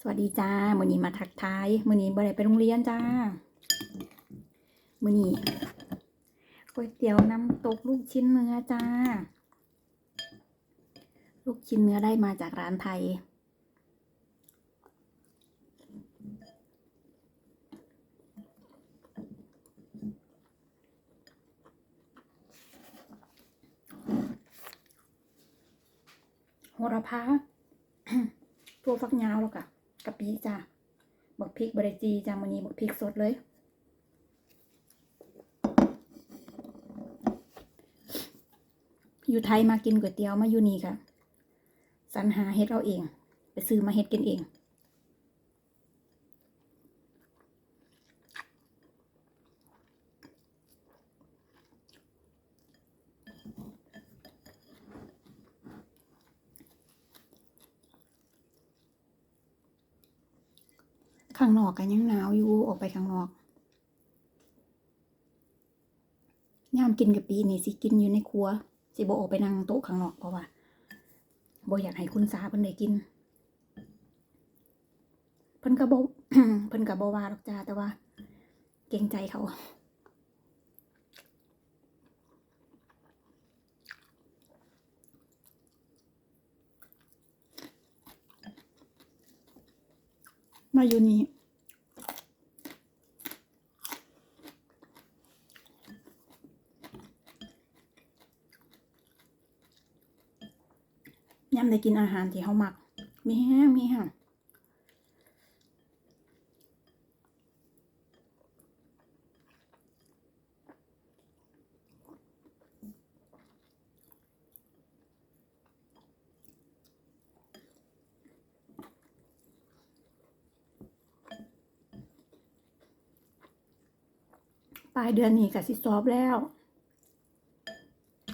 สวัสดีจ้ามือนี้มาทักทายมือนี้บ่ได้ไปโรงเรียนจ้ามือนี้ก๋วยเตี๋ยวน้ำตกลูกชิ้นเนื้อจ้า ลูกชิ้นเนื้อได้มาจากร้านไทย โหระพาตัวฟักยาวแล้วกะ กะปิจ้าบักพริกบริจีจ้ามันนี้บักพริกสดเลยอยู่ไทยมากินก๋วยเตี๋ยวมาอยู่นี่ค่ะสรรหาเฮ็ดเอาเอง ไปซื้อมาเฮ็ดกินเอง ข้างนอกกันยังหนาวอยู่ออกไปข้างนอกย่ามกินกับปีนี่สิกินอยู่ในครัว สิบออกไปนั่งโต๊ะข้างนอกเพราะว่าบอยากให้คุณสาเพิ่นได้กิน เพิ่นก็บ่เพิ่นกะบอว่าดอกจ้าแต่ว่า เกรงใจเขา มาอยู่นี่ย่ำได้กินอาหารที่เขามัก มีแห้งมีแห้งป ลายเดือนนี้ก็สิสอบแล้ว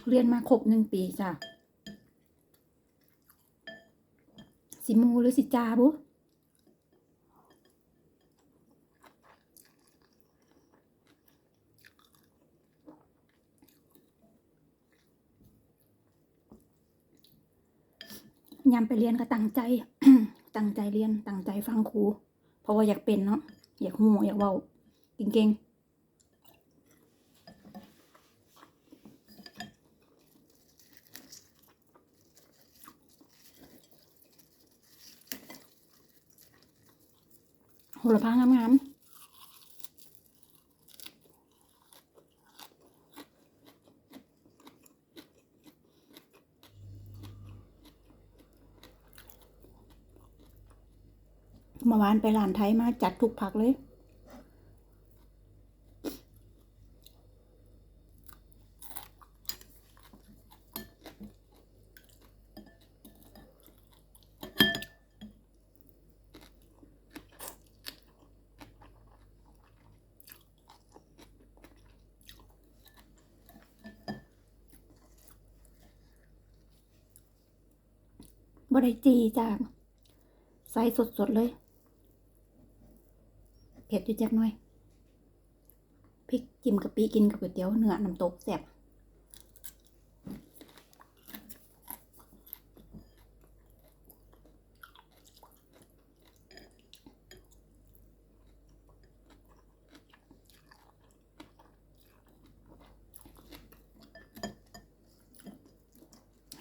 เรียนมาครบหนึ่งปีจ้ะสิมูหรือสิจาบุยามไปเรียนก็ตั้งใจ ตั้งใจเรียน ตั้งใจฟังครู เพราะว่าอยากเป็นเนาะ อยากหูอยากเว้าเก่งๆ โหระพางามๆเมื่อวานไปหลานไทยมาจัดทุกผักเลย บได้จีจ้าใส่สดๆเลย เผ็ดอยู่จักหน่อยพริกจิ้มกะปิกินกับก๋วยเตี๋ยวเนื้อน้ำตกแซ่บ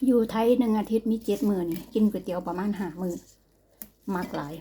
อยู่ไทยหนึ่งอาทิตย์มีเจ็ดหมื่นกินก๋วยเตี๋ยวประมาณห้าหมื่นมากหลาย